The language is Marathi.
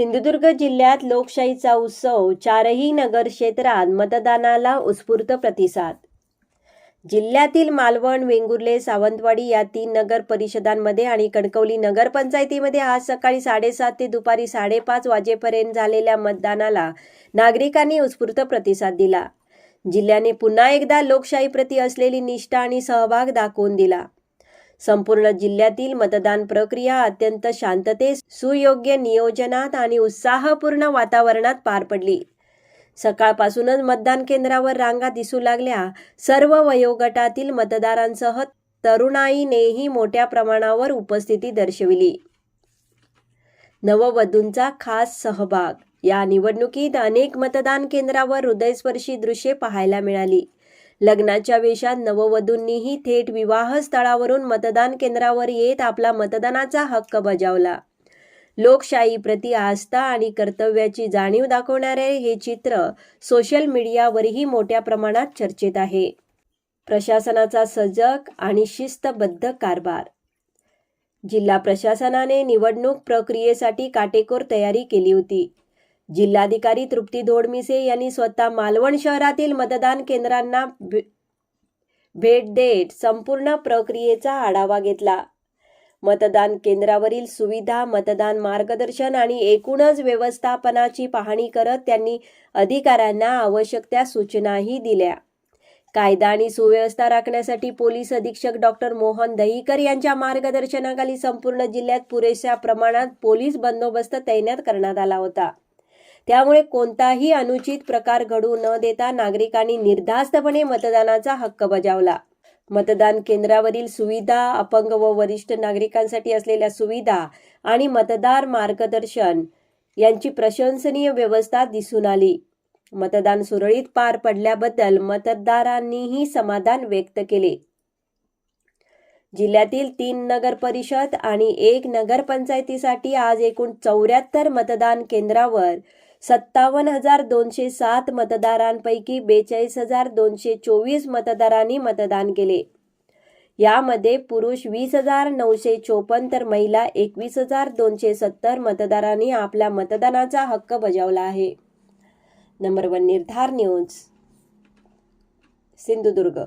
सिंधुदुर्ग जिल्ह्यात लोकशाहीचा उत्सव चारही नगर क्षेत्रात मतदानाला उत्स्फूर्त प्रतिसाद. जिल्ह्यातील मालवण वेंगुर्ले सावंतवाडी या तीन नगर परिषदांमध्ये आणि कणकवली नगरपंचायतीमध्ये आज सकाळी साडेसात ते दुपारी साडेपाच वाजेपर्यंत झालेल्या मतदानाला नागरिकांनी उत्स्फूर्त प्रतिसाद दिला. जिल्ह्याने पुन्हा एकदा लोकशाहीप्रती असलेली निष्ठा आणि सहभाग दाखवून दिला. संपूर्ण जिल्ह्यातील मतदान प्रक्रिया अत्यंत शांततेत सुयोग्य नियोजनात आणि उत्साहपूर्ण वातावरणात पार पडली. सकाळपासूनच मतदान केंद्रावर रांगा दिसू लागल्या. सर्व वयोगटातील मतदारांसह तरुणाईनेही मोठ्या प्रमाणावर उपस्थिती दर्शविली. नववधूंचा खास सहभाग. या निवडणुकीत अनेक मतदान केंद्रावर हृदयस्पर्शी दृश्ये पाहायला मिळाली. लग्नाच्या वेशात नववधूंनीही थेट विवाहस्थळावरून मतदान केंद्रावर येत आपला मतदानाचा हक्क बजावला. लोकशाहीप्रती आस्था आणि कर्तव्याची जाणीव दाखवणारे हे चित्र सोशल मीडियावरही मोठ्या प्रमाणात चर्चेत आहे. प्रशासनाचा सजग आणि शिस्तबद्ध कारभार. जिल्हा प्रशासनाने निवडणूक प्रक्रियेसाठी काटेकोर तयारी केली होती. जिल्हाधिकारी तृप्ती धोडमिसे यांनी स्वतः मालवण शहरातील मतदान केंद्रांना भे- भेट देत संपूर्ण प्रक्रियेचा आढावा घेतला. मतदान केंद्रावरील सुविधा मतदान मार्गदर्शन आणि एकूणच व्यवस्थापनाची पाहणी करत त्यांनी अधिकाऱ्यांना आवश्यक त्या सूचनाही दिल्या. कायदा आणि सुव्यवस्था राखण्यासाठी पोलीस अधीक्षक डॉक्टर मोहन दहीकर यांच्या मार्गदर्शनाखाली संपूर्ण जिल्ह्यात पुरेशा प्रमाणात पोलीस बंदोबस्त तैनात करण्यात आला होता. त्यामुळे कोणताही अनुचित प्रकार घडू न देता नागरिकांनी निर्धास्तपणे मतदानाचा हक्क बजावला. मतदान केंद्रावरील सुविधा अपंग व वरिष्ठ नागरिकांसाठी असलेल्या सुविधा आणि मतदार मार्गदर्शन यांची प्रशंसनीय व्यवस्था दिसून आली. मतदान सुरळीत पार पडल्याबद्दल मतदारांनीही समाधान व्यक्त केले. जिल्ह्यातील तीन नगर परिषद आणि एक नगरपंचायतीसाठी आज एकूण चौऱ्याहत्तर मतदान केंद्रावर सत्तावन्न हजार दोनशे सात मतदारांपैकी बेचाळीस हजार दोनशे चोवीस मतदारांनी मतदान केले. यामध्ये पुरुष वीस हजार नऊशे चोपन्न तर महिला एकवीस हजार दोनशे सत्तर मतदारांनी आपल्या मतदानाचा हक्क बजावला आहे. नंबर वन निर्धार न्यूज. सिंधुदुर्ग.